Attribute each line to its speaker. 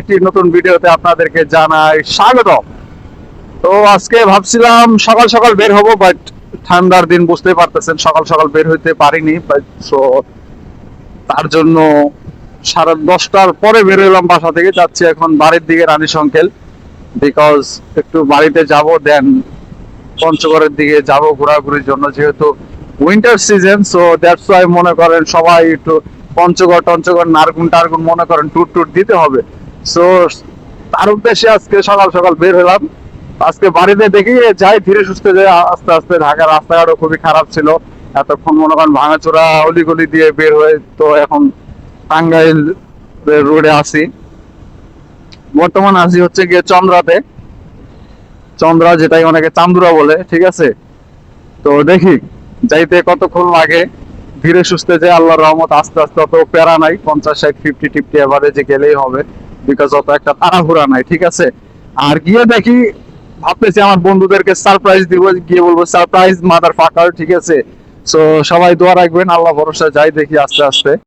Speaker 1: একটি নতুন ভিডিওতে আপনাদেরকে জানাই স্বাগত তো আজকে ভাবছিলাম সকাল সকাল বের হব বাট ঠান্ডার দিন বুঝতে পারতেছেন, সকাল সকাল বের হইতে পারিনি সো তার জন্য সাড়ে দশটার পরে বের হলাম বাসা থেকে। যাচ্ছি এখন বাড়ির দিকে রানী সংকেল বিকজ একটু বাড়িতে যাব দেন পঞ্চগড়ের দিকে যাব ঘোরাঘুরির জন্য, যেহেতু winter season so that's why মনে করেন সবাই একটু পঞ্চগড়, টঞ্চগড় নারগুন টারগুন মনে করেন ট্যুর ট্যুর দিতে হবে। সো তার উদ্দেশ্যে আজকে সকাল সকাল বের হলাম। আজকে বাড়িতে দেখি যাই ধীরে সুস্থে যাই আস্তে আস্তে ঢাকার রাস্তাঘাটও খুবই খারাপ ছিল। এতক্ষণ মনে করেন ভাঙাচোরা, অলিগলি দিয়ে বের হয়ে তো এখন টাঙ্গাইল রোডে বর্তমান আসি হচ্ছে গিয়ে চন্দ্রাতে। চন্দ্রা যেটাই অনেকে চান্দুরা বলে, ঠিক আছে? তো দেখি, যাইতে কতক্ষণ লাগে। ধীরে সুস্থে যে আল্লাহর রহমত আস্তে আস্তে অত প্যারা নাই, পঞ্চাশ ষাট ফিফটি টিফটি এভারেজে গেলেই হবে। বিকজ অত একটা তাড়াহুড়া নাই, ঠিক আছে? আর গিয়ে দেখি, ভাবতেছি আমার বন্ধুদেরকে সারপ্রাইজ দিব, গিয়ে বলব সারপ্রাইজ মাদার ফাকার ঠিক আছে? সো সবাই দোয়া রাখবেন, আল্লাহ ভরসা, যাই দেখি আস্তে আস্তে।